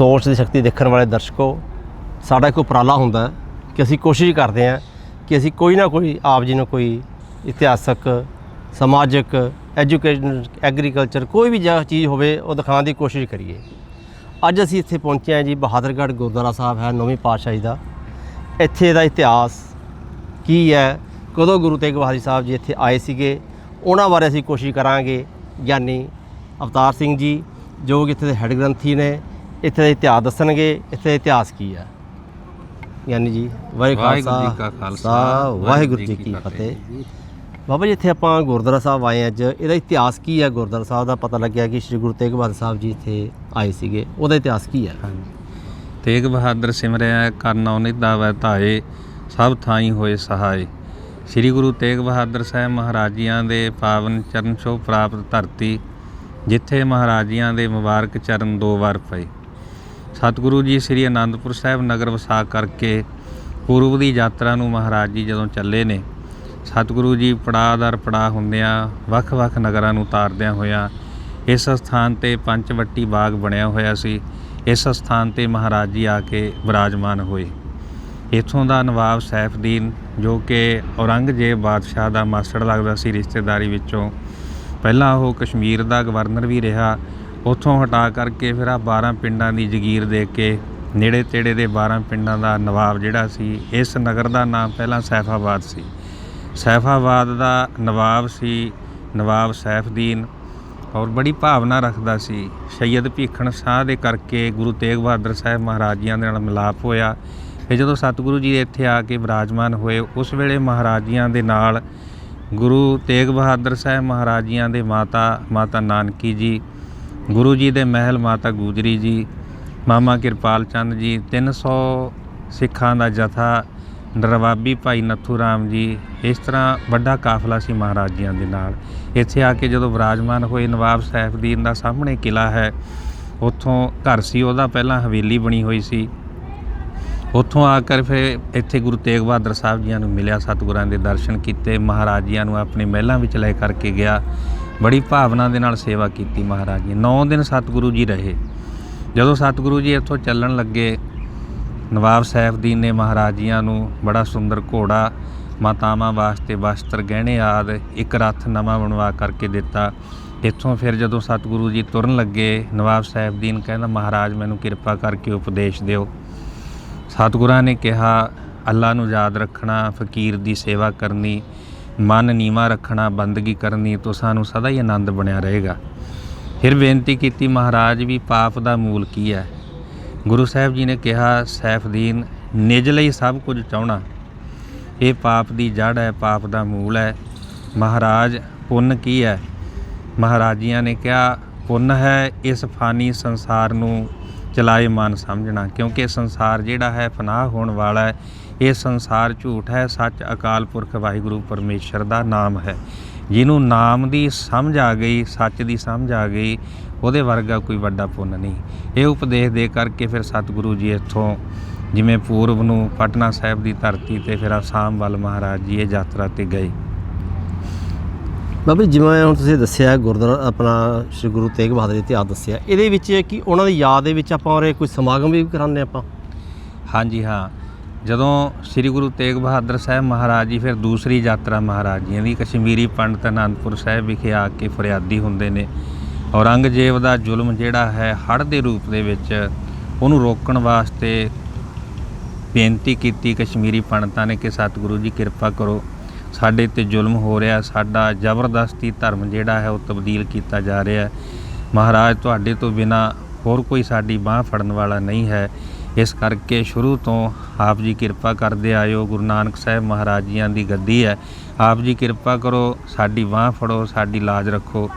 ਸੋਚ ਦੀ ਸ਼ਕਤੀ ਦੇਖਣ ਵਾਲੇ ਦਰਸ਼ਕੋ, ਸਾਡਾ ਇੱਕ ਉਪਰਾਲਾ ਹੁੰਦਾ ਕਿ ਅਸੀਂ ਕੋਸ਼ਿਸ਼ ਕਰਦੇ ਹਾਂ ਕਿ ਅਸੀਂ ਕੋਈ ਨਾ ਕੋਈ ਆਪ ਜੀ ਨੂੰ ਕੋਈ ਇਤਿਹਾਸਕ, ਸਮਾਜਿਕ, ਐਜੂਕੇਸ਼ਨ, ਐਗਰੀਕਲਚਰ ਕੋਈ ਵੀ ਜਿਹਾ ਚੀਜ਼ ਹੋਵੇ, ਉਹ ਦਿਖਾਉਣ ਦੀ ਕੋਸ਼ਿਸ਼ ਕਰੀਏ। ਅੱਜ ਅਸੀਂ ਇੱਥੇ ਪਹੁੰਚੇ ਹਾਂ ਜੀ ਬਹਾਦਰਗੜ੍ਹ ਗੁਰਦੁਆਰਾ ਸਾਹਿਬ ਹੈ, ਨੌਵੀਂ ਪਾਤਸ਼ਾਹੀ ਦਾ। ਇੱਥੇ ਦਾ ਇਤਿਹਾਸ ਕੀ ਹੈ? ਕਦੋਂ ਗੁਰੂ ਤੇਗ ਬਹਾਦਰ ਸਾਹਿਬ ਜੀ ਇੱਥੇ ਆਏ ਸੀਗੇ? ਉਹਨਾਂ ਬਾਰੇ ਅਸੀਂ ਕੋਸ਼ਿਸ਼ ਕਰਾਂਗੇ। ਗਿਆਨੀ ਅਵਤਾਰ ਸਿੰਘ ਜੀ, ਜੋ ਕਿ ਇੱਥੇ ਦੇ ਹੈੱਡ ਗ੍ਰੰਥੀ ਨੇ ਇੱਥੇ ਦਾ ਇਤਿਹਾਸ ਦੱਸਣਗੇ ਇੱਥੇ ਦਾ ਇਤਿਹਾਸ ਕੀ ਹੈ ਗਿਆਨੀ ਜੀ ਵਾਹਿਗੁਰੂ ਜੀ ਕਾ ਖਾਲਸਾ, ਵਾਹਿਗੁਰੂ ਜੀ ਕੀ ਫਤਿਹ। ਬਾਬਾ ਜੀ ਇੱਥੇ ਆਪਾਂ ਗੁਰਦੁਆਰਾ ਸਾਹਿਬ ਆਏ ਅੱਜ। ਇਹਦਾ ਇਤਿਹਾਸ ਕੀ ਹੈ ਗੁਰਦੁਆਰਾ ਸਾਹਿਬ ਦਾ ਪਤਾ ਲੱਗਿਆ ਕਿ ਸ੍ਰੀ ਗੁਰੂ ਤੇਗ ਬਹਾਦਰ ਸਾਹਿਬ ਜੀ ਇੱਥੇ ਆਏ ਸੀਗੇ। ਉਹਦਾ ਇਤਿਹਾਸ ਕੀ ਹੈ ਤੇਗ ਬਹਾਦਰ ਸਿਮਰਿਆ ਕਰਨਉ ਨਿਧਾ ਵੈ ਧਾਏ ਸਭ ਥਾਈ ਹੋਏ ਸਹਾਏ। ਸ੍ਰੀ ਗੁਰੂ ਤੇਗ ਬਹਾਦਰ ਸਾਹਿਬ ਮਹਾਰਾਜੀਆਂ ਦੇ ਪਾਵਨ ਚਰਨ ਛੋਹ ਪ੍ਰਾਪਤ ਧਰਤੀ ਜਿੱਥੇ ਮਹਾਰਾਜੀਆਂ ਦੇ ਮੁਬਾਰਕ ਚਰਨ ਦੋ ਵਾਰ ਪਏ। ਸਤਿਗੁਰੂ ਜੀ ਸ੍ਰੀ ਅਨੰਦਪੁਰ ਸਾਹਿਬ ਨਗਰ ਵਸਾ ਕਰਕੇ ਪੂਰਬ ਦੀ ਯਾਤਰਾ ਨੂੰ ਮਹਾਰਾਜ ਜੀ ਜਦੋਂ ਚੱਲੇ ਨੇ, ਸਤਿਗੁਰੂ ਜੀ ਪੜਾਅ ਦਰ ਪੜਾਅ ਹੁੰਦਿਆਂ ਵੱਖ-ਵੱਖ ਨਗਰਾਂ ਨੂੰ ਤਾਰਦਿਆਂ ਹੋਇਆਂ ਇਸ ਸਥਾਨ ਤੇ ਪੰਚਵੱਟੀ ਬਾਗ ਬਣਿਆ ਹੋਇਆ ਸੀ। ਇਸ ਸਥਾਨ ਤੇ ਮਹਾਰਾਜ ਜੀ ਆ ਕੇ ਵਿਰਾਜਮਾਨ ਹੋਏ। ਇੱਥੋਂ ਦਾ ਨਵਾਬ ਸੈਫਦੀਨ ਜੋ ਕਿ ਔਰੰਗਜ਼ੇਬ ਬਾਦਸ਼ਾਹ ਦਾ ਮਾਸੜ ਲੱਗਦਾ ਸੀ ਰਿਸ਼ਤੇਦਾਰੀ ਵਿੱਚੋਂ, ਪਹਿਲਾਂ ਉਹ ਕਸ਼ਮੀਰ ਦਾ ਗਵਰਨਰ ਵੀ ਰਿਹਾ ਉੱਥੋਂ ਹਟਾ ਕਰਕੇ ਫਿਰ ਆ 12 ਪਿੰਡਾਂ ਦੀ ਜ਼ਗੀਰ ਦੇ ਕੇ, ਨੇੜੇ ਤੇੜੇ ਦੇ 12 ਪਿੰਡਾਂ ਦਾ ਨਵਾਬ ਜਿਹੜਾ ਸੀ, ਇਸ ਨਗਰ ਦਾ ਨਾਮ ਪਹਿਲਾਂ ਸੈਫਾਬਾਦ ਸੀ। ਸੈਫਾਬਾਦ ਦਾ ਨਵਾਬ ਸੀ, ਨਵਾਬ ਸੈਫਦੀਨ, ਔਰ ਬੜੀ ਭਾਵਨਾ ਰੱਖਦਾ ਸੀ। ਸੈਯਦ ਭੀਖਣ ਸ਼ਾਹ ਦੇ ਕਰਕੇ ਗੁਰੂ ਤੇਗ ਬਹਾਦਰ ਸਾਹਿਬ ਮਹਾਰਾਜੀਆਂ ਦੇ ਨਾਲ ਮਿਲਾਪ ਹੋਇਆ। ਤੇ ਜਦੋਂ ਸਤਿਗੁਰੂ ਜੀ ਇੱਥੇ ਆ ਕੇ ਵਿਰਾਜਮਾਨ ਹੋਏ, ਉਸ ਵੇਲੇ ਮਹਾਰਾਜੀਆਂ ਦੇ ਨਾਲ ਗੁਰੂ ਤੇਗ ਬਹਾਦਰ ਸਾਹਿਬ ਮਹਾਰਾਜੀਆਂ ਦੇ ਮਾਤਾ ਮਾਤਾ ਨਾਨਕੀ ਜੀ ਗੁਰੂ ਜੀ ਦੇ ਮਹਿਲ ਮਾਤਾ ਗੁਜਰੀ ਜੀ, ਮਾਮਾ ਕਿਰਪਾਲ ਚੰਦ ਜੀ 300 ਸਿੱਖਾਂ ਦਾ ਜਥਾ, ਨਰਵਾਬੀ ਭਾਈ ਨੱਥੂ ਰਾਮ ਜੀ, ਇਸ ਤਰ੍ਹਾਂ ਵੱਡਾ ਕਾਫਲਾ ਸੀ ਮਹਾਰਾਜੀਆਂ ਦੇ ਨਾਲ। ਇੱਥੇ ਆ ਕੇ ਜਦੋਂ ਵਿਰਾਜਮਾਨ ਹੋਏ, ਨਵਾਬ ਸੈਫਦੀਨ ਦਾ ਸਾਹਮਣੇ ਕਿਲਾ ਹੈ, ਉੱਥੋਂ ਘਰ ਸੀ, ਉਹਦਾ ਪਹਿਲਾਂ ਹਵੇਲੀ ਬਣੀ ਹੋਈ ਸੀ। ਉੱਥੋਂ ਆ ਕਰ ਫਿਰ ਇੱਥੇ ਗੁਰੂ ਤੇਗ ਬਹਾਦਰ ਸਾਹਿਬ ਜੀਆਂ ਨੂੰ ਮਿਲਿਆ, ਸਤਿਗੁਰਾਂ ਦੇ ਦਰਸ਼ਨ ਕੀਤੇ, ਮਹਾਰਾਜ ਜੀਆਂ ਨੂੰ ਆਪਣੇ ਮਹਿਲਾਂ ਵਿੱਚ ਲੈ ਕਰਕੇ ਗਿਆ। ਬੜੀ ਭਾਵਨਾ ਦੇ ਨਾਲ ਸੇਵਾ ਕੀਤੀ ਮਹਾਰਾਜ ਜੀ 9 ਦਿਨ ਸਤਿਗੁਰੂ ਜੀ ਰਹੇ। ਜਦੋਂ ਸਤਿਗੁਰੂ ਜੀ ਇੱਥੋਂ ਚੱਲਣ ਲੱਗੇ, ਨਵਾਬ ਸੈਫਦੀਨ ਨੇ ਮਹਾਰਾਜੀਆਂ ਨੂੰ ਬੜਾ ਸੁੰਦਰ ਘੋੜਾ, ਮਾਤਾਵਾਂ ਵਾਸਤੇ ਵਸਤਰ, ਗਹਿਣੇ ਆਦ ਇੱਕ ਰੱਥ ਨਵਾਂ ਬਣਵਾ ਕਰਕੇ ਦਿੱਤਾ। ਇੱਥੋਂ ਫਿਰ ਜਦੋਂ ਸਤਿਗੁਰੂ ਜੀ ਤੁਰਨ ਲੱਗੇ, ਨਵਾਬ ਸੈਫਦੀਨ ਕਹਿੰਦਾ, ਮਹਾਰਾਜ, ਮੈਨੂੰ ਕਿਰਪਾ ਕਰਕੇ ਉਪਦੇਸ਼ ਦਿਓ। ਸਤਿਗੁਰਾਂ ਨੇ ਕਿਹਾ, ਅੱਲਾ ਨੂੰ ਯਾਦ ਰੱਖਣਾ, ਫਕੀਰ ਦੀ ਸੇਵਾ ਕਰਨੀ ਮਨ ਨੀਵਾ ਰੱਖਣਾ ਬੰਦਗੀ ਕਰਨੀ ਤੋਂ ਸਾਨੂੰ ਸਦਾ ਹੀ ਆਨੰਦ ਬਣਿਆ ਰਹੇਗਾ। ਫਿਰ ਬੇਨਤੀ ਕੀਤੀ, ਮਹਾਰਾਜ, ਵੀ ਪਾਪ ਦਾ ਮੂਲ ਕੀ ਹੈ? ਗੁਰੂ ਸਾਹਿਬ ਜੀ ਨੇ ਕਿਹਾ, ਸੈਫਦੀਨ, ਨਿਜ ਲਈ ਸਭ ਕੁਝ ਚਾਹਣਾ। ਇਹ ਪਾਪ ਦੀ ਜੜ ਹੈ, ਪਾਪ ਦਾ ਮੂਲ ਹੈ। ਮਹਾਰਾਜ, ਪੁੰਨ ਕੀ ਹੈ? ਮਹਾਰਾਜੀਆਂ ਨੇ ਕਿਹਾ, ਪੁੰਨ ਹੈ ਇਸ ਫਾਨੀ ਸੰਸਾਰ ਨੂੰ ਚਲਾਏ ਮਨ ਸਮਝਣਾ, ਕਿਉਂਕਿ ਸੰਸਾਰ ਜਿਹੜਾ ਹੈ ਫਨਾਹ ਹੋਣ ਵਾਲਾ ਹੈ। ਇਹ ਸੰਸਾਰ ਝੂਠ ਹੈ ਸੱਚ ਅਕਾਲ ਪੁਰਖ ਵਾਹਿਗੁਰੂ ਪਰਮੇਸ਼ਰ ਦਾ ਨਾਮ ਹੈ। ਜਿਹਨੂੰ ਨਾਮ ਦੀ ਸਮਝ ਆ ਗਈ ਸੱਚ ਦੀ ਸਮਝ ਆ ਗਈ ਉਹਦੇ ਵਰਗਾ ਕੋਈ ਵੱਡਾ ਪੁੰਨ ਨਹੀਂ। ਇਹ ਉਪਦੇਸ਼ ਦੇ ਕਰਕੇ ਫਿਰ ਸਤਿਗੁਰੂ ਜੀ ਇੱਥੋਂ ਜਿਵੇਂ ਪੂਰਬ ਨੂੰ ਪਟਨਾ ਸਾਹਿਬ ਦੀ ਧਰਤੀ ਤੇ ਫਿਰ ਆਸਾਮ ਵੱਲ ਮਹਾਰਾਜ ਜੀ ਇਹ ਯਾਤਰਾ ਤੇ ਗਏ। ਬਾਬਾ ਜੀ ਜਿਵੇਂ ਹੁਣ ਤੁਸੀਂ ਦੱਸਿਆ ਗੁਰਦੁਆਰਾ ਆਪਣਾ ਸ੍ਰੀ ਗੁਰੂ ਤੇਗ ਬਹਾਦਰ ਜੀ ਇਤਿਹਾਸ ਦੱਸਿਆ ਇਹਦੇ ਵਿੱਚ ਕਿ ਉਹਨਾਂ ਦੀ ਯਾਦ ਦੇ ਵਿੱਚ ਆਪਾਂ ਉਰੇ ਕੋਈ ਸਮਾਗਮ ਵੀ ਕਰਾਉਂਦੇ ਆਪਾਂ? ਹਾਂਜੀ ਹਾਂ ਜਦੋਂ ਸ੍ਰੀ ਗੁਰੂ ਤੇਗ ਬਹਾਦਰ ਸਾਹਿਬ ਮਹਾਰਾਜ ਜੀ, ਫਿਰ ਦੂਸਰੀ ਯਾਤਰਾ ਮਹਾਰਾਜ ਜੀਆਂ ਦੀ, ਕਸ਼ਮੀਰੀ ਪੰਡਤ ਅਨੰਦਪੁਰ ਸਾਹਿਬ ਵਿਖੇ ਆ ਕੇ ਫਰਿਆਦੀ ਹੁੰਦੇ ਨੇ। ਔਰੰਗਜ਼ੇਬ ਦਾ ਜ਼ੁਲਮ ਜਿਹੜਾ ਹੈ, ਹੜ੍ਹ ਦੇ ਰੂਪ ਦੇ ਵਿੱਚ ਉਹਨੂੰ ਰੋਕਣ ਵਾਸਤੇ ਬੇਨਤੀ ਕੀਤੀ ਕਸ਼ਮੀਰੀ ਪੰਡਤਾਂ ਨੇ ਕਿ ਸਤਿਗੁਰੂ ਜੀ, ਕਿਰਪਾ ਕਰੋ। ਸਾਡੇ ਤੇ ਜ਼ੁਲਮ ਹੋ ਰਿਹਾ, ਸਾਡਾ ਜ਼ਬਰਦਸਤੀ ਧਰਮ ਜਿਹੜਾ ਹੈ, ਉਹ ਤਬਦੀਲ ਕੀਤਾ ਜਾ ਰਿਹਾ ਹੈ। ਮਹਾਰਾਜ ਤੁਹਾਡੇ ਤੋਂ ਬਿਨਾ ਹੋਰ ਕੋਈ ਸਾਡੀ ਬਾਹ ਫੜਨ ਵਾਲਾ ਨਹੀਂ ਹੈ। ਇਸ ਕਰਕੇ ਸ਼ੁਰੂ ਤੋਂ ਆਪ ਜੀ ਕਿਰਪਾ ਕਰਦੇ ਆਇਓ, ਗੁਰੂ ਨਾਨਕ ਸਾਹਿਬ ਮਹਾਰਾਜ ਜੀਆਂ ਦੀ ਗੱਦੀ ਹੈ। ਆਪ ਜੀ ਕਿਰਪਾ ਕਰੋ, ਸਾਡੀ ਬਾਹ ਫੜੋ, ਸਾਡੀ ਲਾਜ ਰੱਖੋ।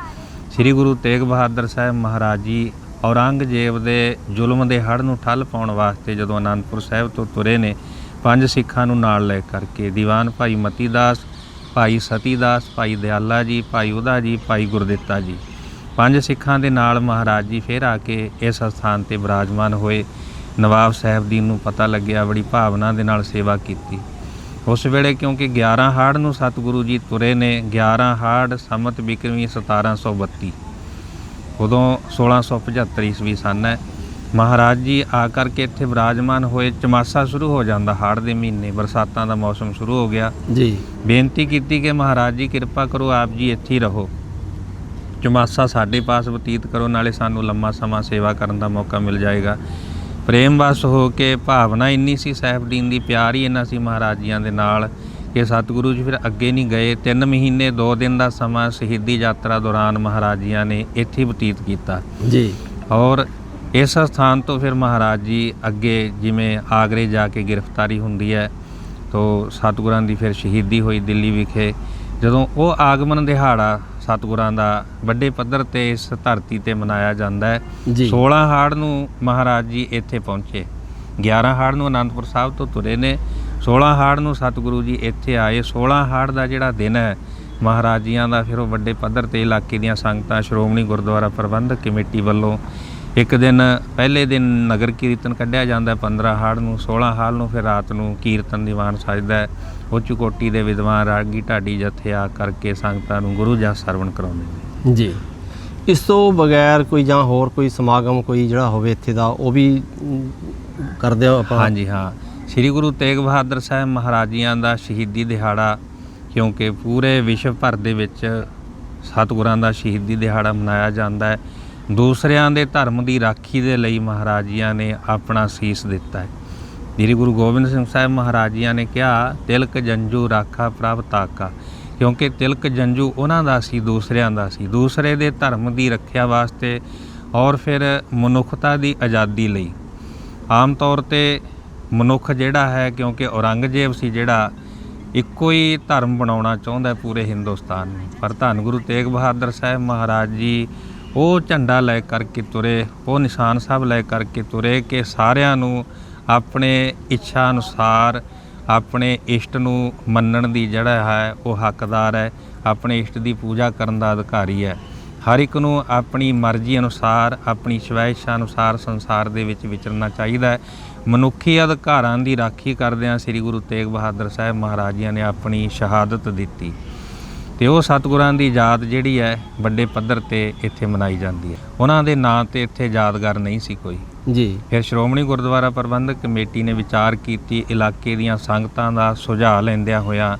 ਸ੍ਰੀ ਗੁਰੂ ਤੇਗ ਬਹਾਦਰ ਸਾਹਿਬ ਮਹਾਰਾਜ ਜੀ ਔਰੰਗਜ਼ੇਬ ਦੇ ਜ਼ੁਲਮ ਦੇ ਹੜ ਨੂੰ ਠੱਲ ਪਾਉਣ ਵਾਸਤੇ ਜਦੋਂ ਅਨੰਦਪੁਰ ਸਾਹਿਬ ਤੋਂ ਤੁਰੇ ਨੇ, ਪੰਜ ਸਿੱਖਾਂ ਨੂੰ ਨਾਲ ਲੈ ਕਰਕੇ ਦੀਵਾਨ ਭਾਈ ਮਤੀ ਦਾਸ ਭਾਈ ਸਤੀ ਦਾਸ ਭਾਈ ਦਿਆਲਾ ਜੀ, ਭਾਈ ਉਦਾ ਜੀ, ਭਾਈ ਗੁਰਦਿੱਤਾ ਜੀ। ਪੰਜ ਸਿੱਖਾਂ ਦੇ ਨਾਲ ਮਹਾਰਾਜ ਜੀ ਫੇਰ ਆ ਕੇ ਇਸ ਸਥਾਨ ਤੇ ਬਿਰਾਜਮਾਨ ਹੋਏ। ਨਵਾਬ ਸਾਹਿਬਦੀਨ ਨੂੰ ਪਤਾ ਲੱਗਿਆ ਬੜੀ ਭਾਵਨਾ ਦੇ ਨਾਲ ਸੇਵਾ ਕੀਤੀ। ਉਸ ਵੇਲੇ ਕਿਉਂਕਿ 11 ਹਾੜ ਨੂੰ ਸਤਿਗੁਰੂ ਜੀ ਤੁਰੇ ਨੇ 11 ਹਾੜ ਸੰਮਤ ਬਿਕਰਮੀ 1732 ਉਦੋਂ 1675 ਈਸਵੀ ਸਨ ਹੈ। ਮਹਾਰਾਜ ਜੀ ਆ ਕਰਕੇ ਇੱਥੇ ਵਿਰਾਜਮਾਨ ਹੋਏ ਚਮਾਸਾ ਸ਼ੁਰੂ ਹੋ ਜਾਂਦਾ ਹਾੜ ਦੇ ਮਹੀਨੇ ਬਰਸਾਤਾਂ ਦਾ ਮੌਸਮ ਸ਼ੁਰੂ ਹੋ ਗਿਆ। ਜੀ। ਬੇਨਤੀ ਕੀਤੀ ਕਿ ਮਹਾਰਾਜ ਜੀ ਕਿਰਪਾ ਕਰੋ ਆਪ ਜੀ ਇੱਥੇ ਹੀ ਰਹੋ। ਚਮਾਸਾ ਸਾਡੇ ਪਾਸ ਬਤੀਤ ਕਰੋ ਨਾਲੇ ਸਾਨੂੰ ਲੰਮਾ ਸਮਾਂ ਸੇਵਾ ਕਰਨ ਦਾ ਮੌਕਾ ਮਿਲ ਜਾਏਗਾ। ਪ੍ਰੇਮ ਵਸ ਹੋ ਕੇ ਭਾਵਨਾ ਇੰਨੀ ਸੀ ਸਾਹਿਬਦੀਨ ਦੀ ਪਿਆਰ ਹੀ ਇੰਨਾ ਸੀ ਮਹਾਰਾਜ ਜੀਆਂ ਦੇ ਨਾਲ ਕਿ ਸਤਿਗੁਰੂ ਜੀ ਫਿਰ ਅੱਗੇ ਨਹੀਂ ਗਏ। 3 ਮਹੀਨੇ 2 ਦਿਨ ਦਾ ਸਮਾਂ ਸ਼ਹੀਦੀ ਯਾਤਰਾ ਦੌਰਾਨ ਮਹਾਰਾਜ ਜੀਆਂ ਨੇ ਇੱਥੇ ਬਤੀਤ ਕੀਤਾ। ਜੀ। ਔਰ ਇਸ ਸਥਾਨ ਤੋਂ ਫਿਰ ਮਹਾਰਾਜ ਜੀ ਅੱਗੇ ਜਿਵੇਂ ਆਗਰੇ ਜਾ ਕੇ ਗ੍ਰਿਫਤਾਰੀ ਹੁੰਦੀ ਹੈ ਤੋਂ ਸਤਿਗੁਰਾਂ ਦੀ ਫਿਰ ਸ਼ਹੀਦੀ ਹੋਈ ਦਿੱਲੀ ਵਿਖੇ। ਜਦੋਂ ਉਹ ਆਗਮਨ ਦਿਹਾੜਾ ਸਤਿਗੁਰਾਂ ਦਾ ਵੱਡੇ ਪੱਧਰ ਤੇ ਇਸ ਧਰਤੀ ਤੇ ਮਨਾਇਆ ਜਾਂਦਾ ਹੈ। ਜੀ। 16 ਹਾੜ ਨੂੰ ਮਹਾਰਾਜ ਜੀ ਇੱਥੇ ਪਹੁੰਚੇ। 11 ਹਾੜ ਨੂੰ ਅਨੰਦਪੁਰ ਸਾਹਿਬ ਤੋਂ ਤੁਰੇ ਨੇ। 16 ਹਾੜ ਨੂੰ ਸਤਿਗੁਰੂ ਜੀ ਇੱਥੇ ਆਏ। 16 ਹਾੜ ਦਾ ਜਿਹੜਾ ਦਿਨ ਹੈ ਮਹਾਰਾਜ ਜੀਆਂ ਦਾ ਫਿਰ ਉਹ ਵੱਡੇ ਪੱਧਰ ਤੇ ਇਲਾਕੇ ਦੀਆਂ ਸੰਗਤਾਂ ਸ਼੍ਰੋਮਣੀ ਗੁਰਦੁਆਰਾ ਪ੍ਰਬੰਧਕ ਕਮੇਟੀ ਵੱਲੋਂ ਇੱਕ ਦਿਨ ਪਹਿਲੇ ਦਿਨ ਨਗਰ ਕੀਰਤਨ ਕੱਢਿਆ ਜਾਂਦਾ ਹੈ। 15 ਹਾੜ ਨੂੰ 16 ਹਾੜ ਨੂੰ ਫਿਰ ਰਾਤ ਨੂੰ ਕੀਰਤਨ ਦੀਵਾਨ ਸਜਦਾ ਹੈ। ਉੱਚ ਕੋਟੀ ਦੇ ਵਿਦਵਾਨ ਰਾਗੀ ਢਾਡੀ ਜਥੇ ਆ ਕਰਕੇ ਸੰਗਤਾਂ ਨੂੰ ਗੁਰੂ ਜਸ ਸਰਵਣ ਕਰਾਉਂਦੇ ਨੇ। ਜੀ। ਇਸ ਤੋਂ ਬਗੈਰ ਕੋਈ ਜਾਂ ਹੋਰ ਕੋਈ ਸਮਾਗਮ ਕੋਈ ਜਿਹੜਾ ਹੋਵੇ ਇੱਥੇ ਦਾ ਉਹ ਵੀ ਕਰਦੇ ਹੋ ਆਪਾਂ? ਹਾਂਜੀ ਹਾਂ। ਸ੍ਰੀ ਗੁਰੂ ਤੇਗ ਬਹਾਦਰ ਸਾਹਿਬ ਮਹਾਰਾਜੀਆਂ ਦਾ ਸ਼ਹੀਦੀ ਦਿਹਾੜਾ ਕਿਉਂਕਿ ਪੂਰੇ ਵਿਸ਼ਵ ਭਰ ਦੇ ਵਿੱਚ ਸਤਿਗੁਰਾਂ ਦਾ ਸ਼ਹੀਦੀ ਦਿਹਾੜਾ ਮਨਾਇਆ ਜਾਂਦਾ ਹੈ। ਦੂਸਰਿਆਂ ਦੇ ਧਰਮ ਦੀ ਰਾਖੀ ਦੇ ਲਈ ਮਹਾਰਾਜੀਆਂ ਨੇ ਆਪਣਾ ਸੀਸ ਦਿੱਤਾ ਹੈ। ਸ੍ਰੀ ਗੁਰੂ ਗੋਬਿੰਦ ਸਿੰਘ ਸਾਹਿਬ ਮਹਾਰਾਜ ਮਹਾਰਾਜੀਆਂ ਨੇ ਕਿਹਾ, ਤਿਲਕ ਜੰਜੂ ਰਾਖਾ ਪ੍ਰਭ ਤਾਕਾ। ਕਿਉਂਕਿ ਤਿਲਕ ਜੰਜੂ ਉਹਨਾਂ ਦਾ ਸੀ, ਦੂਸਰਿਆਂ ਦਾ ਸੀ। ਦੂਸਰੇ ਦੇ ਧਰਮ ਦੀ ਰੱਖਿਆ ਵਾਸਤੇ ਔਰ ਫਿਰ ਮਨੁੱਖਤਾ ਦੀ ਆਜ਼ਾਦੀ ਲਈ। ਆਮ ਤੌਰ ਤੇ ਮਨੁੱਖ ਜਿਹੜਾ ਹੈ, ਕਿਉਂਕਿ ਔਰੰਗਜ਼ੇਬ ਸੀ ਜਿਹੜਾ ਇੱਕੋ ਹੀ ਧਰਮ ਬਣਾਉਣਾ ਚਾਹੁੰਦਾ ਪੂਰੇ ਹਿੰਦੁਸਤਾਨ ਨੂੰ। ਪਰ ਧੰਨ ਗੁਰੂ ਤੇਗ ਬਹਾਦਰ ਸਾਹਿਬ ਮਹਾਰਾਜ ਜੀ ਉਹ ਝੰਡਾ ਲੈ ਕਰਕੇ ਤੁਰੇ, ਉਹ ਨਿਸ਼ਾਨ ਸਾਹਿਬ ਲੈ ਕਰਕੇ ਤੁਰੇ ਕਿ ਸਾਰਿਆਂ ਨੂੰ ਆਪਣੇ ਇੱਛਾ ਅਨੁਸਾਰ, ਆਪਣੇ ਇਸ਼ਟ ਨੂੰ ਮੰਨਣ ਦੀ ਜਿਹੜਾ ਹੈ, ਉਹ ਹੱਕਦਾਰ ਹੈ, ਆਪਣੇ ਇਸ਼ਟ ਦੀ ਪੂਜਾ ਕਰਨ ਦਾ ਅਧਿਕਾਰੀ ਹੈ। ਹਰ ਇੱਕ ਨੂੰ ਆਪਣੀ ਮਰਜ਼ੀ ਅਨੁਸਾਰ, ਆਪਣੀ ਸਵੈਇਛਾ ਅਨੁਸਾਰ ਸੰਸਾਰ ਦੇ ਵਿੱਚ ਵਿਚਰਨਾ ਚਾਹੀਦਾ ਹੈ। ਮਨੁੱਖੀ ਅਧਿਕਾਰਾਂ ਦੀ ਰਾਖੀ ਕਰਦਿਆਂ ਸ੍ਰੀ ਗੁਰੂ ਤੇਗ ਬਹਾਦਰ ਸਾਹਿਬ ਮਹਾਰਾਜੀਆਂ ਨੇ ਆਪਣੀ ਸ਼ਹਾਦਤ ਦਿੱਤੀ। ਤੇ ਉਹ ਸਤਿਗੁਰਾਂ ਦੀ ਯਾਦ ਜਿਹੜੀ ਹੈ ਵੱਡੇ ਪੱਧਰ ਤੇ ਇੱਥੇ ਮਨਾਈ ਜਾਂਦੀ ਹੈ। ਉਹਨਾਂ ਦੇ ਨਾਂ ਤੇ ਇੱਥੇ ਯਾਦਗਾਰ ਨਹੀਂ ਸੀ ਕੋਈ। ਜੀ। ਫਿਰ ਸ਼੍ਰੋਮਣੀ ਗੁਰਦੁਆਰਾ ਪ੍ਰਬੰਧਕ ਕਮੇਟੀ ਨੇ ਵਿਚਾਰ ਕੀਤੀ ਇਲਾਕੇ ਦੀਆਂ ਸੰਗਤਾਂ ਦਾ ਸੁਝਾਅ ਲੈਂਦਿਆਂ ਹੋਇਆਂ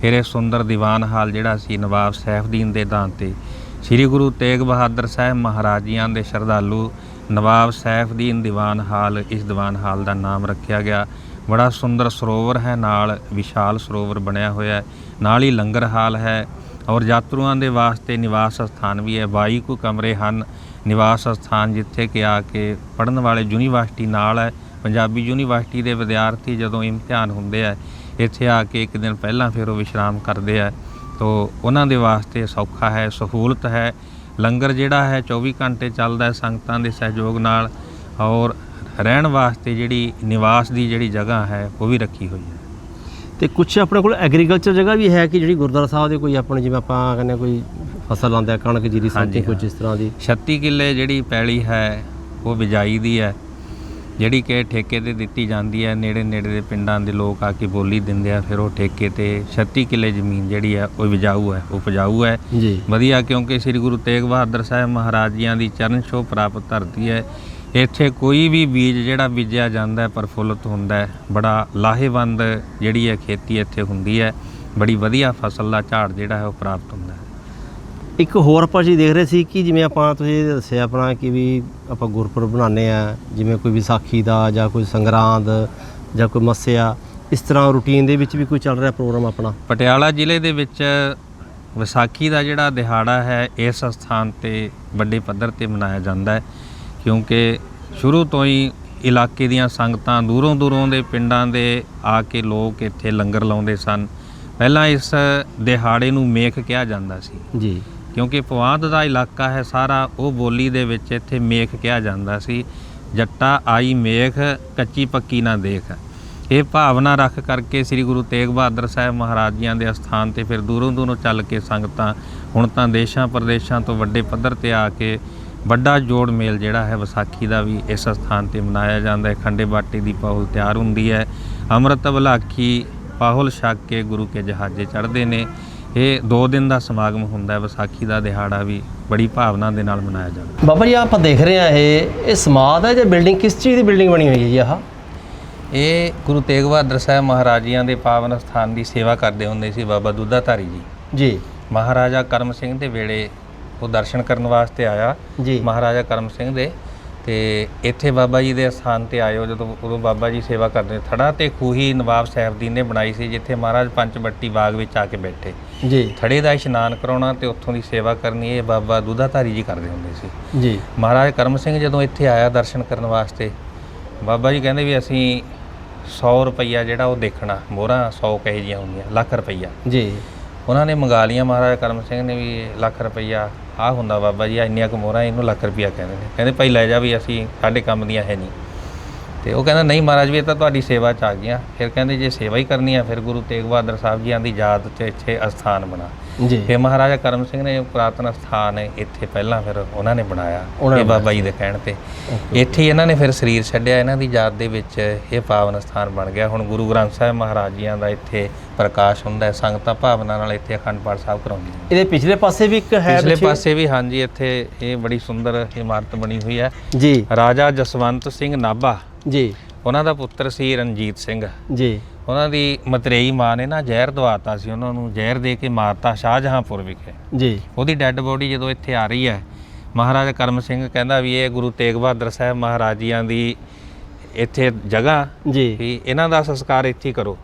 ਫਿਰ ਇਹ ਸੁੰਦਰ ਦੀਵਾਨ ਹਾਲ ਜਿਹੜਾ ਸੀ ਨਵਾਬ ਸੈਫਦੀਨ ਦੇ ਦਾਨ ਤੇ ਸ੍ਰੀ ਗੁਰੂ ਤੇਗ ਬਹਾਦਰ ਸਾਹਿਬ ਮਹਾਰਾਜੀਆਂ ਦੇ ਸ਼ਰਧਾਲੂ ਨਵਾਬ ਸੈਫਦੀਨ ਦੀਵਾਨ ਹਾਲ ਇਸ ਦੀਵਾਨ ਹਾਲ ਦਾ ਨਾਮ ਰੱਖਿਆ ਗਿਆ। ਬੜਾ ਸੁੰਦਰ ਸਰੋਵਰ ਹੈ ਨਾਲ ਵਿਸ਼ਾਲ ਸਰੋਵਰ ਬਣਿਆ ਹੋਇਆ ਹੈ। ਨਾਲ ਹੀ ਲੰਗਰ ਹਾਲ ਹੈ ਔਰ ਯਾਤਰੂਆਂ ਦੇ ਵਾਸਤੇ ਨਿਵਾਸ ਸਥਾਨ ਵੀ ਹੈ। 22 ਕੁ ਕਮਰੇ ਹਨ ਨਿਵਾਸ ਸਥਾਨ ਜਿੱਥੇ ਕਿ ਆ ਕੇ ਪੜਨ ਵਾਲੇ ਯੂਨੀਵਰਸਿਟੀ ਨਾਲ ਹੈ। ਪੰਜਾਬੀ ਯੂਨੀਵਰਸਿਟੀ ਦੇ ਵਿਦਿਆਰਥੀ ਜਦੋਂ ਇਮਤਿਹਾਨ ਹੁੰਦੇ ਆ, ਇੱਥੇ ਆ ਕੇ ਇੱਕ ਦਿਨ ਪਹਿਲਾਂ ਫਿਰ ਉਹ ਵਿਸ਼ਰਾਮ ਕਰਦੇ ਆ। ਤੋ ਉਹਨਾਂ ਦੇ ਵਾਸਤੇ ਸੌਖਾ ਹੈ, ਸਹੂਲਤ ਹੈ। ਲੰਗਰ ਜਿਹੜਾ ਹੈ 24 ਘੰਟੇ ਚੱਲਦਾ ਹੈ ਸੰਗਤਾਂ ਦੇ ਸਹਿਯੋਗ ਨਾਲ ਔਰ ਰਹਿਣ ਵਾਸਤੇ ਜਿਹੜੀ ਨਿਵਾਸ ਦੀ ਜਿਹੜੀ ਜਗ੍ਹਾ ਹੈ, ਉਹ ਵੀ ਰੱਖੀ ਹੋਈ ਹੈ। ਤੇ ਕੁਝ ਆਪਣੇ ਕੋਲ ਐਗਰੀਕਲਚਰ ਜਗ੍ਹਾ ਵੀ ਹੈ ਕਿ ਜਿਹੜੀ ਗੁਰਦੁਆਰਾ ਸਾਹਿਬ ਦੇ ਕੋਈ ਆਪਣੇ ਜਿਵੇਂ ਆਪਾਂ ਕਹਿੰਦੇ ਕੋਈ ਫਸਲ ਲਾਉਂਦੇ ਆ ਕਣਕ ਜੀਰੀ ਸਮਥਿੰਗ ਕੁਝ। ਇਸ ਤਰ੍ਹਾਂ ਦੀ। 36 ਕਿੱਲੇ ਜਿਹੜੀ ਪੈਲੀ ਹੈ ਉਹ ਬਿਜਾਈ ਦੀ ਹੈ ਜਿਹੜੀ ਕਿ ਠੇਕੇ ਤੇ ਦਿੱਤੀ ਜਾਂਦੀ ਹੈ ਨੇੜੇ ਨੇੜੇ ਦੇ ਪਿੰਡਾਂ ਦੇ ਲੋਕ ਆ ਕੇ ਬੋਲੀ ਦਿੰਦੇ ਆ ਫਿਰ ਉਹ ਠੇਕੇ ਤੇ 36 ਕਿੱਲੇ ਜ਼ਮੀਨ ਜਿਹੜੀ ਹੈ ਉਹ ਬਿਜਾਊ ਹੈ ਉਪਜਾਊ ਹੈ। ਜੀ। ਵਧੀਆ ਕਿਉਂਕਿ ਸ੍ਰੀ ਗੁਰੂ ਤੇਗ ਬਹਾਦਰ ਸਾਹਿਬ ਮਹਾਰਾਜ ਜੀਆਂ ਦੀ ਚਰਨ ਛੋਹ ਪ੍ਰਾਪਤ ਧਰਤੀ ਹੈ ਇੱਥੇ ਕੋਈ ਵੀ ਬੀਜ ਜਿਹੜਾ ਬੀਜਿਆ ਜਾਂਦਾ ਹੈ ਪ੍ਰਫੁੱਲਤ ਹੁੰਦਾ ਹੈ ਬੜਾ ਲਾਹੇਵੰਦ ਜਿਹੜੀ ਹੈ ਖੇਤੀ ਇੱਥੇ ਹੁੰਦੀ ਹੈ ਬੜੀ ਵਧੀਆ ਫਸਲ ਦਾ ਝਾੜ ਜਿਹੜਾ ਹੈ ਉਹ ਪ੍ਰਾਪਤ ਹੁੰਦਾ ਹੈ। ਇੱਕ ਹੋਰ ਆਪਾਂ ਜੀ ਦੇਖ ਰਹੇ ਸੀ ਕਿ ਜਿਵੇਂ ਆਪਾਂ ਤੁਸੀਂ ਦੱਸਿਆ ਆਪਣਾ ਕਿ ਵੀ ਆਪਾਂ ਗੁਰਪੁਰਬ ਬਣਾਉਂਦੇ ਆ ਜਿਵੇਂ ਕੋਈ ਵਿਸਾਖੀ ਦਾ ਜਾਂ ਕੋਈ ਸੰਗਰਾਂਦ ਜਾਂ ਕੋਈ ਮੱਸਿਆ ਇਸ ਤਰ੍ਹਾਂ ਰੂਟੀਨ ਦੇ ਵਿੱਚ ਵੀ ਕੋਈ ਚੱਲ ਰਿਹਾ ਪ੍ਰੋਗਰਾਮ ਆਪਣਾ? ਪਟਿਆਲਾ ਜ਼ਿਲ੍ਹੇ ਦੇ ਵਿੱਚ ਵਿਸਾਖੀ ਦਾ ਜਿਹੜਾ ਦਿਹਾੜਾ ਹੈ ਇਸ ਸਥਾਨ ਤੇ ਵੱਡੇ ਪੱਧਰ ਤੇ ਮਨਾਇਆ ਜਾਂਦਾ ਹੈ। ਕਿਉਂਕਿ ਸ਼ੁਰੂ ਤੋਂ ਹੀ ਇਲਾਕੇ ਦੀਆਂ ਸੰਗਤਾਂ ਦੂਰੋਂ ਦੂਰੋਂ ਦੇ ਪਿੰਡਾਂ ਦੇ ਆ ਕੇ ਲੋਕ ਇੱਥੇ ਲੰਗਰ ਲਾਉਂਦੇ ਸਨ। ਪਹਿਲਾਂ ਇਸ ਦਿਹਾੜੇ ਨੂੰ ਮੇਖ ਕਿਹਾ ਜਾਂਦਾ ਸੀ। ਜੀ। ਕਿਉਂਕਿ ਪਵਾਂਦ ਦਾ ਇਲਾਕਾ ਹੈ ਸਾਰਾ ਉਹ ਬੋਲੀ ਦੇ ਵਿੱਚ ਇੱਥੇ ਮੇਖ ਕਿਹਾ ਜਾਂਦਾ ਸੀ। ਜੱਟਾ ਆਈ ਮੇਖ ਕੱਚੀ ਪੱਕੀ ਨਾ ਦੇਖ। ਇਹ ਭਾਵਨਾ ਰੱਖ ਕਰਕੇ ਸ੍ਰੀ ਗੁਰੂ ਤੇਗ ਬਹਾਦਰ ਸਾਹਿਬ ਮਹਾਰਾਜ ਜੀਆਂ ਦੇ ਅਸਥਾਨ ਤੇ ਫਿਰ ਦੂਰੋਂ ਦੂਰੋਂ ਚੱਲ ਕੇ ਸੰਗਤਾਂ ਹੁਣ ਤਾਂ ਦੇਸ਼ਾਂ ਪ੍ਰਦੇਸ਼ਾਂ ਤੋਂ ਵੱਡੇ ਪੱਧਰ ਤੇ ਆ ਕੇ ਵੱਡਾ ਜੋੜ ਮੇਲ ਜਿਹੜਾ ਹੈ ਵਿਸਾਖੀ ਦਾ ਵੀ ਇਸ ਸਥਾਨ ਤੇ ਮਨਾਇਆ ਜਾਂਦਾ ਹੈ। ਖੰਡੇ ਬਾਟੇ ਦੀ ਪਾਹੁਲ ਤਿਆਰ ਹੁੰਦੀ ਹੈ। ਅੰਮ੍ਰਿਤ ਬਲਾਖੀ ਪਾਹੁਲ ਛਕ ਕੇ ਗੁਰੂ ਕੇ ਜਹਾਜ਼ੇ ਚੜ੍ਹਦੇ ਨੇ। ਇਹ 2 ਦਿਨ ਦਾ ਸਮਾਗਮ ਹੁੰਦਾ ਹੈ। ਵਿਸਾਖੀ ਦਾ ਦਿਹਾੜਾ ਵੀ ਬੜੀ ਭਾਵਨਾ ਦੇ ਨਾਲ ਮਨਾਇਆ ਜਾਂਦਾ ਬਾਬਾ ਜੀ ਆਪਾਂ ਦੇਖ ਰਹੇ ਆ ਇਹ ਇਹ ਸਮਾਧ ਹੈ ਜਾਂ ਬਿਲਡਿੰਗ ਕਿਸ ਚੀਜ਼ ਦੀ ਬਿਲਡਿੰਗ ਬਣੀ ਹੋਈ ਹੈ ਜੀ ਆਹ? ਇਹ ਗੁਰੂ ਤੇਗ ਬਹਾਦਰ ਸਾਹਿਬ ਮਹਾਰਾਜਿਆਂ ਦੇ ਪਾਵਨ ਸਥਾਨ ਦੀ ਸੇਵਾ ਕਰਦੇ ਹੁੰਦੇ ਸੀ ਬਾਬਾ ਦੁੱਧਾਧਾਰੀ ਜੀ। ਜੀ। ਮਹਾਰਾਜਾ ਕਰਮ ਸਿੰਘ ਦੇ ਵੇਲੇ ਉਹ ਦਰਸ਼ਨ ਕਰਨ ਵਾਸਤੇ ਆਇਆ ਜੀ। ਮਹਾਰਾਜਾ ਕਰਮ ਸਿੰਘ ਦੇ ਤੇ ਇੱਥੇ ਬਾਬਾ ਜੀ ਦੇ ਸਥਾਨ ਤੇ ਆਇਓ ਜਦੋਂ ਉਦੋਂ ਬਾਬਾ ਜੀ ਸੇਵਾ ਕਰਦੇ ਥੜਾ ਤੇ ਖੂਹੀ ਨਵਾਬ ਸਾਹਿਬਦੀਨ ਨੇ ਬਣਾਈ ਸੀ ਜਿੱਥੇ ਮਹਾਰਾਜ ਪੰਚਵੱਟੀ ਬਾਗ ਵਿੱਚ ਆ ਕੇ ਬੈਠੇ। ਜੀ। ਥੜੇ ਦਾ ਇਸ਼ਨਾਨ ਕਰਾਉਣਾ ਤੇ ਉੱਥੋਂ ਦੀ ਸੇਵਾ ਕਰਨੀ ਇਹ ਬਾਬਾ ਦੁੱਧਾਧਾਰੀ ਜੀ ਕਰਦੇ ਹੁੰਦੇ ਸੀ। ਜੀ। ਮਹਾਰਾਜ ਕਰਮ ਸਿੰਘ ਜਦੋਂ ਇੱਥੇ ਆਇਆ ਦਰਸ਼ਨ ਕਰਨ ਵਾਸਤੇ ਬਾਬਾ ਜੀ ਕਹਿੰਦੇ ਵੀ ਅਸੀਂ 100 ਰੁਪਈਆ ਜਿਹੜਾ ਉਹ ਦੇਖਣਾ ਮੋਹਰਾਂ 100 ਕਹੇ ਜੀਆਂ ਹੁੰਦੀਆਂ ਲੱਖ ਰੁਪਈਆ। ਜੀ। ਉਹਨਾਂ ਨੇ ਮੰਗਾ ਲੀਆਂ ਮਹਾਰਾਜਾ ਕਰਮ ਸਿੰਘ ਨੇ ਵੀ ਲੱਖ ਰੁਪਈਆ। ਆ ਹੁੰਦਾ ਬਾਬਾ ਜੀ ਆ ਇੰਨੀਆਂ ਕੁ ਮੋਹਰਾਂ ਇਹਨੂੰ ਲੱਖ ਰੁਪਈਆ ਕਹਿੰਦੇ ਨੇ। ਕਹਿੰਦੇ ਭਾਈ ਲੈ ਜਾ ਵੀ ਅਸੀਂ ਸਾਡੇ ਕੰਮ ਦੀਆਂ ਹੈ ਨਹੀਂ। ਤੇ ਉਹ ਕਹਿੰਦਾ, ਨਹੀਂ ਮਹਾਰਾਜ ਵੀ ਇਹ ਤਾਂ ਤੁਹਾਡੀ ਸੇਵਾ ਚ ਆ ਗਈਆਂ। ਫਿਰ ਕਹਿੰਦੇ, ਜੇ ਸੇਵਾ ਹੀ ਕਰਨੀ ਆ, ਫਿਰ ਗੁਰੂ ਤੇਗ ਬਹਾਦਰ ਸਾਹਿਬ ਜੀਆਂ ਦੀ ਯਾਦ ਚ ਇੱਥੇ ਅਸਥਾਨ ਬਣਾ। ਜੀ। ਫਿਰ ਮਹਾਰਾਜਾ ਕਰਮ ਸਿੰਘ ਨੇ ਪੁਰਾਤਨ ਸਥਾਨ ਇੱਥੇ ਪਹਿਲਾਂ ਫਿਰ ਉਹਨਾਂ ਨੇ ਬਣਾਇਆ ਇਹ ਬਾਬਾ ਜੀ ਦੇ ਕਹਿਣ ਤੇ। ਇੱਥੇ ਇਹਨਾਂ ਨੇ ਫਿਰ ਸਰੀਰ ਛੱਡਿਆ ਇਹਨਾਂ ਦੀ ਯਾਦ ਦੇ ਵਿੱਚ ਇਹ ਪਾਵਨ ਸਥਾਨ ਬਣ ਗਿਆ। ਹੁਣ ਗੁਰੂ ਗ੍ਰੰਥ ਸਾਹਿਬ ਮਹਾਰਾਜ ਜੀਆਂ ਦਾ ਇੱਥੇ ਪ੍ਰਕਾਸ਼ ਹੁੰਦਾ ਹੈ ਸੰਗਤਾਂ ਭਾਵਨਾ ਨਾਲ ਇੱਥੇ ਅਖੰਡ ਪਾਠ ਸਾਹਿਬ ਕਰਾਉਂਦੀਆਂ ਇਹਦੇ ਪਿਛਲੇ ਪਾਸੇ ਵੀ ਇੱਕ ਹੈ ਪਿਛਲੇ ਪਿੱਛੇ? ਪਾਸੇ ਵੀ ਹਾਂਜੀ ਇੱਥੇ ਇਹ ਬੜੀ ਸੁੰਦਰ ਇਮਾਰਤ ਬਣੀ ਹੋਈ ਹੈ। ਜੀ। ਰਾਜਾ ਜਸਵੰਤ ਸਿੰਘ ਨਾਭਾ। ਜੀ। ਉਹਨਾਂ ਦਾ ਪੁੱਤਰ ਸੀ ਰਣਜੀਤ ਸਿੰਘ। ਜੀ। ਉਹਨਾਂ ਦੀ ਮਤਰੇਈ ਮਾਂ ਨੇ ਨਾ ਜ਼ਹਿਰ ਦਵਾਤਾ ਸੀ ਉਹਨਾਂ ਨੂੰ ਜ਼ਹਿਰ ਦੇ ਕੇ ਮਾਰਤਾ ਸ਼ਾਹਜਹਾਂਪੁਰ ਵਿਖੇ। ਜੀ। ਉਹਦੀ ਡੈੱਡ ਬੋਡੀ ਜਦੋਂ ਇੱਥੇ ਆ ਰਹੀ ਹੈ ਮਹਾਰਾਜਾ ਕਰਮ ਸਿੰਘ ਕਹਿੰਦਾ ਵੀ ਇਹ ਗੁਰੂ ਤੇਗ ਬਹਾਦਰ ਸਾਹਿਬ ਮਹਾਰਾਜੀਆਂ ਦੀ ਇੱਥੇ ਜਗ੍ਹਾ ਜੀ। ਵੀ ਇਹਨਾਂ ਦਾ ਸੰਸਕਾਰ ਇੱਥੇ ਕਰੋ।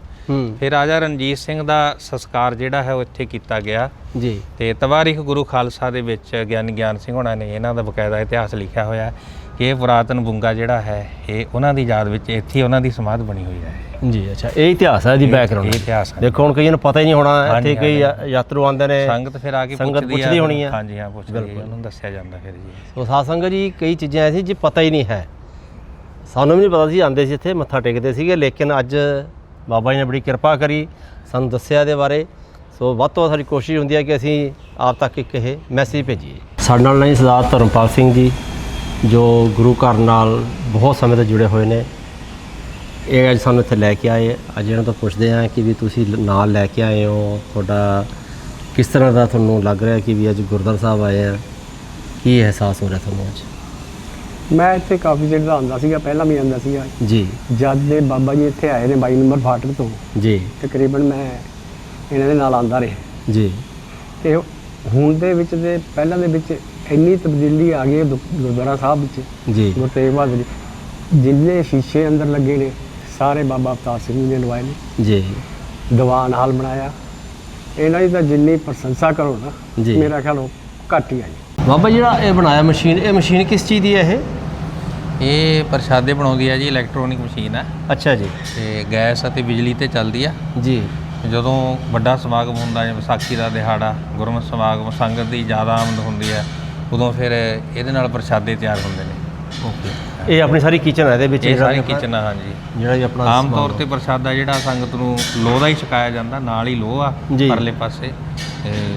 ਫਿਰ ਰਾਜਾ ਰਣਜੀਤ ਸਿੰਘ ਦਾ ਸੰਸਕਾਰ ਜਿਹੜਾ ਹੈ ਉਹ ਇੱਥੇ ਕੀਤਾ ਗਿਆ। ਜੀ। ਤੇ ਤਵਾਰੀਖ ਗੁਰੂ ਖਾਲਸਾ ਦੇ ਵਿੱਚ ਗਿਆਨੀ ਗਿਆਨ ਸਿੰਘ ਹੋਣਾ ਨੇ ਇਹਨਾਂ ਦਾ ਬਕਾਇਦਾ ਇਤਿਹਾਸ ਲਿਖਿਆ ਹੋਇਆ ਕਿ ਇਹ ਪੁਰਾਤਨ ਬੁੰਗਾ ਜਿਹੜਾ ਹੈ ਇਹ ਉਹਨਾਂ ਦੀ ਯਾਦ ਵਿੱਚ ਇੱਥੇ ਉਹਨਾਂ ਦੀ ਸਮਾਧ ਬਣੀ ਹੋਈ ਹੈ। ਜੀ ਅੱਛਾ ਇਹ ਇਤਿਹਾਸ ਹੈ ਇਹ ਬੈਕਗ੍ਰਾਉਂਡ ਇਤਿਹਾਸ ਹੈ। ਦੇਖੋ ਹੁਣ ਕਈਆਂ ਨੂੰ ਪਤਾ ਹੀ ਨਹੀਂ ਹੋਣਾ ਇੱਥੇ ਕਈ ਯਾਤਰੂ ਆਉਂਦੇ ਨੇ ਸੰਗਤ ਫਿਰ ਆ ਕੇ ਸੰਗਤ ਪੁੱਛਦੀ ਹੋਣੀ ਆ। ਹਾਂਜੀ ਹਾਂ ਪੁੱਛਦੀ ਹੈ ਉਹਨਾਂ ਨੂੰ ਦੱਸਿਆ ਜਾਂਦਾ ਫਿਰ ਜੀ। ਸੋ ਸਾਧ ਸੰਗਤ ਜੀ ਕਈ ਚੀਜ਼ਾਂ ਐਸੀ ਜੀ ਪਤਾ ਹੀ ਨਹੀਂ ਹੈ। ਸਾਨੂੰ ਵੀ ਨਹੀਂ ਪਤਾ ਸੀ ਆਂਦੇ ਸੀ ਇੱਥੇ ਮੱਥਾ ਟੇਕਦੇ ਸੀਗੇ ਲੇਕਿਨ ਅੱਜ ਬਾਬਾ ਜੀ ਨੇ ਬੜੀ ਕਿਰਪਾ ਕਰੀ ਸਾਨੂੰ ਦੱਸਿਆ ਇਹਦੇ ਬਾਰੇ। ਸੋ ਵੱਧ ਤੋਂ ਸਾਡੀ ਕੋਸ਼ਿਸ਼ ਹੁੰਦੀ ਹੈ ਕਿ ਅਸੀਂ ਆਪ ਤੱਕ ਇੱਕ ਇਹ ਮੈਸੇਜ ਭੇਜੀਏ। ਸਾਡੇ ਨਾਲ ਨਹੀਂ ਸਰਦਾਰ ਧਰਮਪਾਲ ਸਿੰਘ ਜੀ ਜੋ ਗੁਰੂ ਘਰ ਨਾਲ ਬਹੁਤ ਸਮੇਂ ਤੋਂ ਜੁੜੇ ਹੋਏ ਨੇ। ਇਹ ਅੱਜ ਸਾਨੂੰ ਇੱਥੇ ਲੈ ਕੇ ਆਏ ਅੱਜ ਇਹਨਾਂ ਤੋਂ ਪੁੱਛਦੇ ਹਾਂ ਕਿ ਵੀ ਤੁਸੀਂ ਨਾਲ ਲੈ ਕੇ ਆਏ ਹੋ। ਤੁਹਾਡਾ ਕਿਸ ਤਰ੍ਹਾਂ ਦਾ ਤੁਹਾਨੂੰ ਲੱਗ ਰਿਹਾ ਕਿ ਵੀ ਅੱਜ ਗੁਰਦੁਆਰਾ ਸਾਹਿਬ ਆਏ ਆ? ਕੀ ਅਹਿਸਾਸ ਹੋ ਰਿਹਾ ਤੁਹਾਨੂੰ ਅੱਜ? ਮੈਂ ਇੱਥੇ ਕਾਫੀ ਚਿਰ ਦਾ ਆਉਂਦਾ ਸੀਗਾ ਪਹਿਲਾਂ ਵੀ ਆਉਂਦਾ ਸੀਗਾ। ਜੀ। ਜਦ ਦੇ ਬਾਬਾ ਜੀ ਇੱਥੇ ਆਏ ਨੇ 22 ਨੰਬਰ ਫਾਟਕ ਤੋਂ ਜੀ। ਤਕਰੀਬਨ ਮੈਂ ਇਹਨਾਂ ਦੇ ਨਾਲ ਆਉਂਦਾ ਰਿਹਾ। ਜੀ। ਤੇ ਹੁਣ ਦੇ ਵਿੱਚ ਤੇ ਪਹਿਲਾਂ ਦੇ ਵਿੱਚ ਇੰਨੀ ਤਬਦੀਲੀ ਆ ਗਈ ਗੁਰਦੁਆਰਾ ਸਾਹਿਬ ਵਿੱਚ। ਜੀ। ਗੁਰੂ ਤੇਗ ਬਹਾਦਰ ਜੀ ਜਿੰਨੇ ਸ਼ੀਸ਼ੇ ਅੰਦਰ ਲੱਗੇ ਨੇ ਸਾਰੇ ਬਾਬਾ ਅਵਤਾਰ ਸਿੰਘ ਜੀ ਨੇ ਲਵਾਏ ਨੇ। ਜੀ। ਦੀਵਾਨ ਹਾਲ ਬਣਾਇਆ ਇਹਨਾਂ ਦੀ ਤਾਂ ਜਿੰਨੀ ਪ੍ਰਸ਼ੰਸਾ ਕਰੋ ਨਾ ਜੀ। ਮੇਰਾ ਖਿਆਲ ਉਹ ਘੱਟ ਹੀ ਆ ਜੀ ਬਾਬਾ ਜਿਹੜਾ ਇਹ ਬਣਾਇਆ ਮਸ਼ੀਨ ਇਹ ਮਸ਼ੀਨ ਕਿਸ ਚੀਜ਼ ਦੀ ਹੈ ਇਹ? ਇਹ ਪ੍ਰਸ਼ਾਦੇ ਬਣਾਉਂਦੀ ਹੈ ਜੀ ਇਲੈਕਟ੍ਰੋਨਿਕ ਮਸ਼ੀਨ ਹੈ ਅੱਛਾ ਜੀ। ਤੇ ਗੈਸ ਅਤੇ ਬਿਜਲੀ ਤੇ ਚੱਲਦੀ ਆ। ਜੀ। ਜਦੋਂ ਵੱਡਾ ਸਮਾਗਮ ਹੁੰਦਾ ਹੈ ਵਿਸਾਖੀ ਦਾ ਦਿਹਾੜਾ ਗੁਰਮਤਿ ਸਮਾਗਮ ਸੰਗਤ ਦੀ ਜ਼ਿਆਦਾ ਆਮਦ ਹੁੰਦੀ ਹੈ ਉਦੋਂ ਫਿਰ ਇਹਦੇ ਨਾਲ ਪ੍ਰਸ਼ਾਦੇ ਤਿਆਰ ਹੁੰਦੇ ਨੇ। ਓਕੇ ਇਹ ਆਪਣੀ ਸਾਰੀ ਕਿਚਨ ਹੈ ਇਹਦੇ ਵਿੱਚ ਇਹ ਸਾਰੀ ਕਿਚਨ ਆ ਹਾਂਜੀ। ਜਿਹੜਾ ਵੀ ਆਪਣਾ ਆਮ ਤੌਰ ਤੇ ਪ੍ਰਸ਼ਾਦਾ ਜਿਹੜਾ ਸੰਗਤ ਨੂੰ ਲੋਹ ਦਾ ਹੀ ਛਕਾਇਆ ਜਾਂਦਾ ਨਾਲ ਹੀ ਲੋਹ ਆ। ਪਰਲੇ ਪਾਸੇ।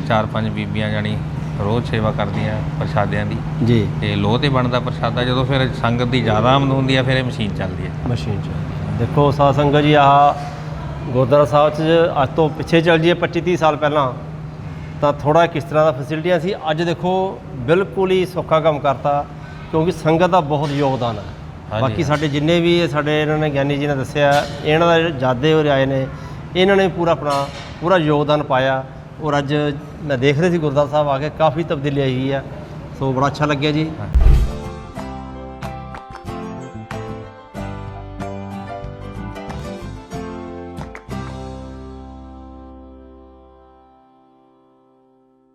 ਚਾਰ ਪੰਜ ਬੀਬੀਆਂ ਜਾਣੀ ਰੋਜ਼ ਸੇਵਾ ਕਰਦੀਆਂ ਪ੍ਰਸ਼ਾਦਿਆਂ ਦੀ। ਜੀ। ਤੇ ਲੋਹ ਤੇ ਬਣਦਾ ਪ੍ਰਸ਼ਾਦਾ ਜਦੋਂ ਫਿਰ ਸੰਗਤ ਦੀ ਜ਼ਿਆਦਾ ਆਮਦ ਹੁੰਦੀ ਹੈ ਫਿਰ ਇਹ ਮਸ਼ੀਨ ਚੱਲਦੀ ਹੈ ਮਸ਼ੀਨ ਚ ਦੇਖੋ ਸਾਧ ਸੰਗਤ ਜੀ ਆਹ ਗੁਰਦੁਆਰਾ ਸਾਹਿਬ ਚ ਅੱਜ ਤੋਂ ਪਿੱਛੇ ਚੱਲ ਜੀਏ 25 30 ਸਾਲ ਪਹਿਲਾਂ ਤਾਂ ਥੋੜਾ ਕਿਸ ਤਰ੍ਹਾਂ ਦਾ ਫੈਸਿਲਿਟੀਆਂ ਸੀ? ਅੱਜ ਦੇਖੋ ਬਿਲਕੁਲ ਹੀ ਸੌਖਾ ਕੰਮ ਕਰਤਾ। ਕਿਉਂਕਿ ਸੰਗਤ ਦਾ ਬਹੁਤ ਯੋਗਦਾਨ ਹੈ। ਬਾਕੀ। ਸਾਡੇ ਜਿੰਨੇ ਵੀ ਸਾਡੇ ਇਹਨਾਂ ਨੇ ਗਿਆਨੀ ਜੀ ਨੇ ਦੱਸਿਆ ਇਹਨਾਂ ਦਾ ਜਿਹੜੇ ਜਾਦੇ ਹੋ ਆਏ ਨੇ ਇਹਨਾਂ ਨੇ ਪੂਰਾ ਆਪਣਾ ਪੂਰਾ ਯੋਗਦਾਨ ਪਾਇਆ। ਔਰ ਅੱਜ ਮੈਂ ਦੇਖ ਰਿਹਾ ਸੀ ਗੁਰਦੁਆਰਾ ਸਾਹਿਬ ਆ ਕੇ ਕਾਫੀ ਤਬਦੀਲੀ ਆਈ ਹੈ ਸੋ ਬੜਾ ਅੱਛਾ ਲੱਗਿਆ ਜੀ।